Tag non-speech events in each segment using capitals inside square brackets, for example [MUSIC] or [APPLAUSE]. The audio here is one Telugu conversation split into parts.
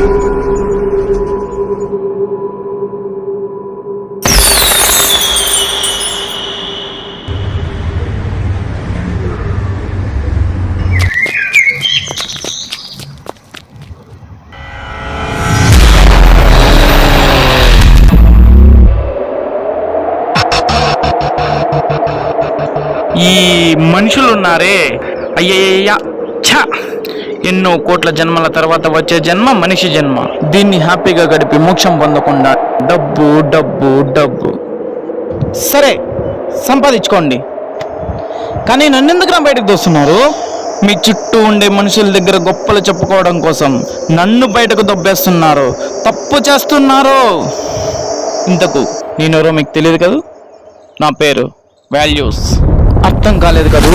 ఈ మనుషులున్నారే. అయ్యయ్యా ఛ! ఎన్నో కోట్ల జన్మల తర్వాత వచ్చే జన్మ మనిషి జన్మ. దీన్ని హ్యాపీగా గడిపి మోక్షం పొందకుండా డబ్బు డబ్బు డబ్బు. సరే సంపాదించుకోండి. కానీ నన్ను ఎందుకు నా బయటకు దోస్తున్నారు? మీ చుట్టూ ఉండే మనుషుల దగ్గర గొప్పలు చెప్పుకోవడం కోసం నన్ను బయటకు దొబ్బేస్తున్నారు. తప్పు చేస్తున్నారు. ఇంతకు నేనెవరో మీకు తెలియదు కదూ? నా పేరు వాల్యూస్. అర్థం కాలేదు కదూ?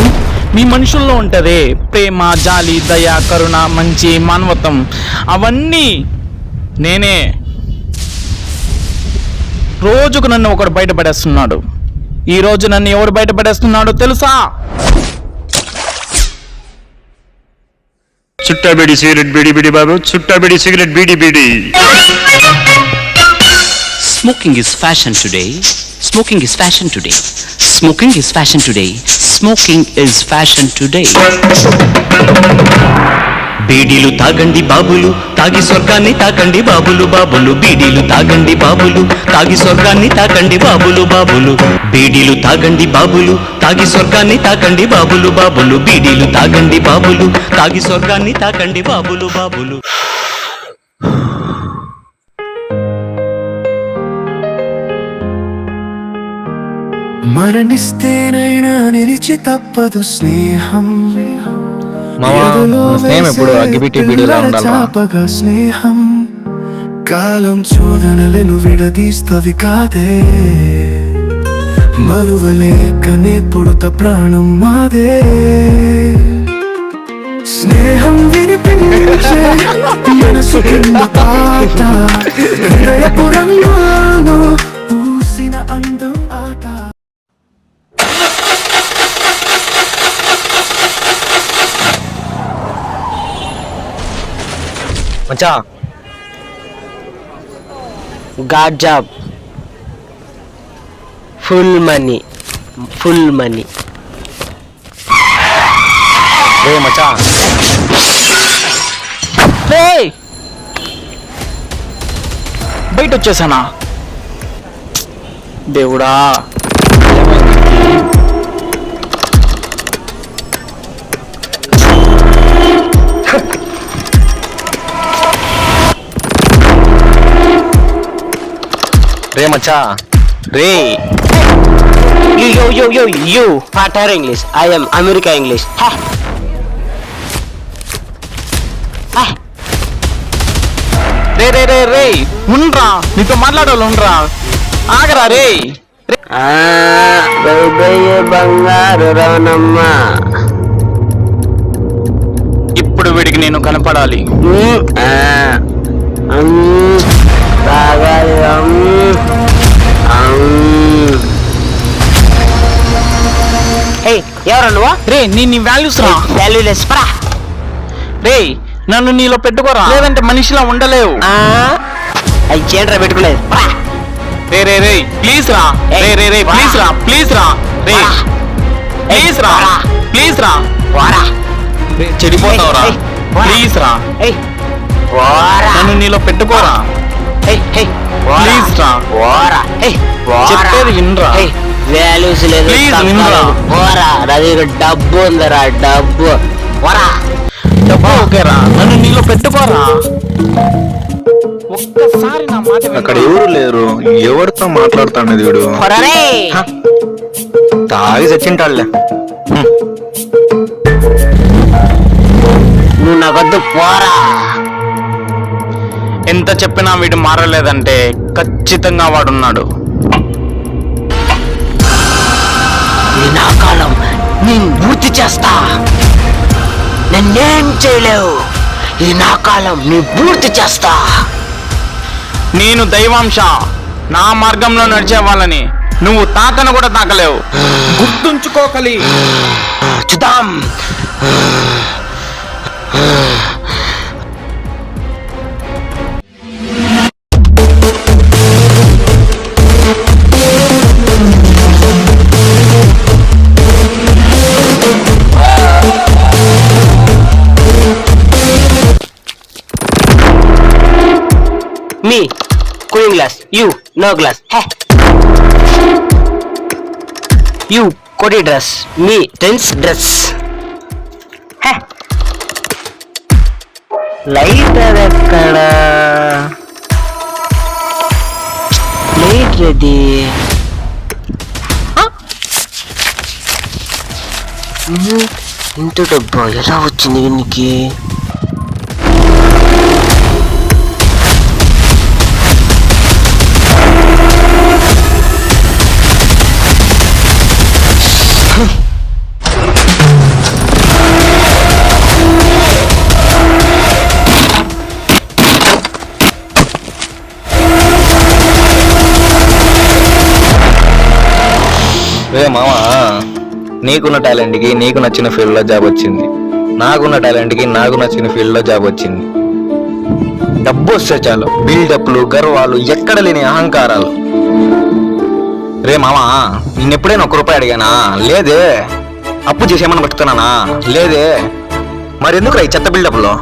మీ మనుషుల్లో ఉంటదే. ప్రేమ జాలి దయ కరుణ మంచి మానవత్వం. అవన్నీ నేనే. రోజుకు నన్ను ఒకడు బయటపడేస్తున్నాడు. ఈ రోజు నన్ను ఎవరు బయటపడేస్తున్నాడో తెలుసా? చుట్టా బీడి సిగరెట్ బీడి బీడి బాబు. చుట్టా bidi cigarette bidi bidi. Smoking is fashion today. Smoking is fashion today. Smoking is fashion today. Smoking is fashion today బీడీలు తాగండి బాబులు తాగి స్వర్గాన్ని తాకండి బాబులు బాబులు బీడీలు తాగండి బాబులు తాగి స్వర్గాన్ని తాకండి బాబులు బాబులు. బీడీలు తాగండి బాబులు తాగి స్వర్గాన్ని తాకండి బాబులు బాబులు. బీడీలు తాగండి బాబులు తాగి స్వర్గాన్ని తాకండి బాబులు బాబులు. మరణిస్తేనైనా నిలిచి తప్పదు స్నేహం. స్నేహం ఎప్పుడు అగ్గిపెట్టి కాలం చూడనలను విడదీస్తవి కాదే. మరువలేకనే పుడత ప్రాణం మాదే. స్నేహం వినిపించే [LAUGHS] మనసు కింద పాట. హృదయపు మచ్చా? God job. Full money. Full money. రే మచ్చా? రేయ్! బయట వచ్చేసానా దేవుడా! రే మచ్చా. రే. You you you you you. Potter English. I am America English. రే రే రే రే. ఉండ్రా. నీతో మాట్లాడాలి ఉండ్రా. ఆగరా రే. బంగారు రవణమ్మ. ఇప్పుడు వీడికి నేను కనపడాలి. తాగాలి ఎవరు నువ్వు? రే నీ నీ వాల్యూస్ రా. వాల్యూలెస్ పరా. రే నన్ను నీలో పెట్టుకోరా. లేదంటే మనిషిలా ఉండలేవు. అవి చేయండి పెట్టుకోలేదు. రే రే రే ప్లీజ్ రా. రే రే రే ప్లీజ్ రా ప్లీజ్ రా. రే ప్లీజ్ రా ప్లీజ్ రా. పోరా. రే, చెడిపోతావురా. ప్లీజ్ రా. నన్ను నీలో పెట్టుకోరా. ప్లీజ్ రా. చెప్పేది వినరా. వాల్యూస్ లేదు. పోరా నా దగ్గర డబ్బు ఉందిరా డబ్బు. పోరా. డబ్బు ఓకేరా. నన్ను నీలో పెట్టుకోరా. ఒక్కసారి నా మాట. అక్కడ ఎవరు లేరు? ఎవరితో మాట్లాడుతాడు వీడు తాగి చచ్చింటాడులే. నువ్వు నాకొద్దు పోరా. ఎంత చెప్పినా వీడు మారలేదంటే ఖచ్చితంగా వాడున్నాడు. కాలం నేను పూర్తి చేస్తా. నన్నేం చేయలేవు. ఇది నా కాలం నీ పూర్తి చేస్తా. నేను దైవాంశ. నా మార్గంలో నడిచే వాళ్ళని నువ్వు తాకను కూడా తాకలేవు. గుర్తుంచుకోకలి. చూద్దాం. Glass you know glass you కోటి డ్రెస్ మీ టెన్స్ డ్రెస్ లైట్ ఎక్కడ? లైట్ అది hmm. ఇంత డబ్బా? ఎలా వచ్చింది వీనికి? రే మామా నీకున్న టాలెంట్కి నీకు నచ్చిన ఫీల్డ్లో జాబ్ వచ్చింది. నాకున్న టాలెంట్కి నాకు నచ్చిన ఫీల్డ్లో జాబ్ వచ్చింది. డబ్బు వస్తే చాలు. బిల్డప్లు గర్వాలు ఎక్కడ లేని అహంకారాలు. రే మామా నిన్నెప్పుడైనా ఒక రూపాయి అడిగానా? లేదే. అప్పు చేసేమని బతుకుతున్నానా లేదే. మరెందుకు ఈ చెత్త బిల్డప్లో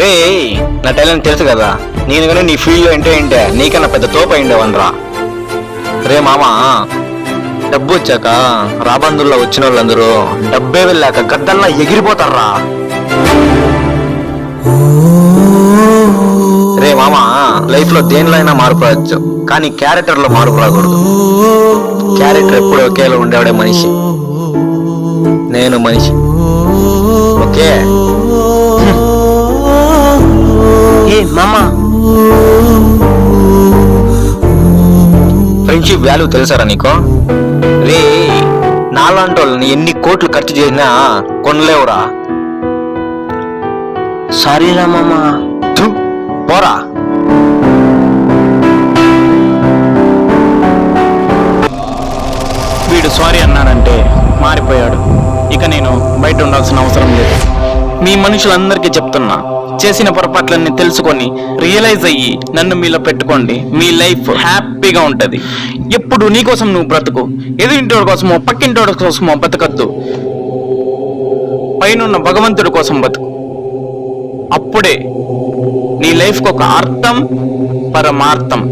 రే నా టాలెంట్ తెలుసు కదా. నేను కానీ నీ ఫీల్డ్లో ఏంటో ఏంటే నీకన్నా పెద్ద తోపు అయిండేవనరా రే మామా డబ్బు వచ్చాక రాబందుల్లో వచ్చిన వాళ్ళందరూ డబ్బే వెళ్ళాక గద్దల్లా ఎగిరిపోతారా రే మామా లైఫ్లో దేనిలో అయినా మార్పు రావచ్చు. కానీ క్యారెక్టర్లో మార్పు రాకూడదు. క్యారెక్టర్ ఎప్పుడు ఒకేలా ఉండేవాడే మనిషి. నేను మనిషి. ఓకే? ఏ మామా? ఫ్రెండ్షిప్ వాల్యూ తెలుసారా నీకు? రే నాలాంటి వాళ్ళని ఎన్ని కోట్లు ఖర్చు చేసినా కొనలేవురా. సారీ రా మామా పోరా. వీడు సారీ అన్నాడంటే మారిపోయాడు. ఇక నేను బయట ఉండాల్సిన అవసరం లేదు. మీ మనుషులందరికీ చెప్తున్నా చేసిన పొరపాట్లన్నీ తెలుసుకొని రియలైజ్ అయ్యి నన్ను మీలో పెట్టుకోండి. మీ లైఫ్ హ్యాపీగా ఉంటుంది. ఎప్పుడు నీకోసం నువ్వు బ్రతుకు ఎదురింటోడి కోసమో పక్కింటోడి కోసమో బ్రతకద్దు పైనున్న భగవంతుడి కోసం బతుకు. అప్పుడే నీ లైఫ్కి ఒక అర్థం పరమార్థం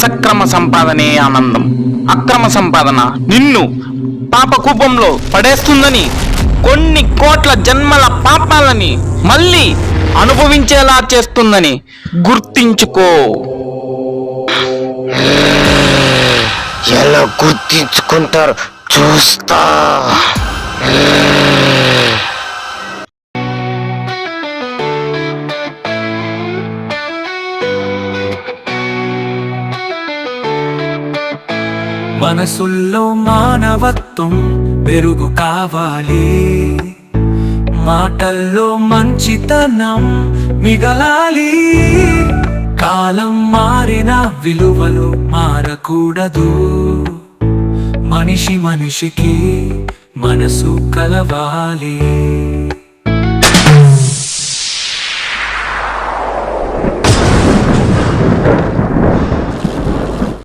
సక్రమ సంపాదనే ఆనందం. అక్రమ సంపాదన నిన్ను పాపకూపంలో పడేస్తుందని కొన్ని కోట్ల జన్మల పాపాలని మళ్ళీ అనుభవించేలా చేస్తుందని గుర్తించుకో. ఎలా గుర్తించుకుంటారు చూస్తా. మనసుల్లో మానవత్వం పెరుగు కావాలి. మాటల్లో మంచితనం మిగలాలి. కాలం మారిన విలువలు మారకూడదు. మనిషి మనిషికి మనసు కలవాలి.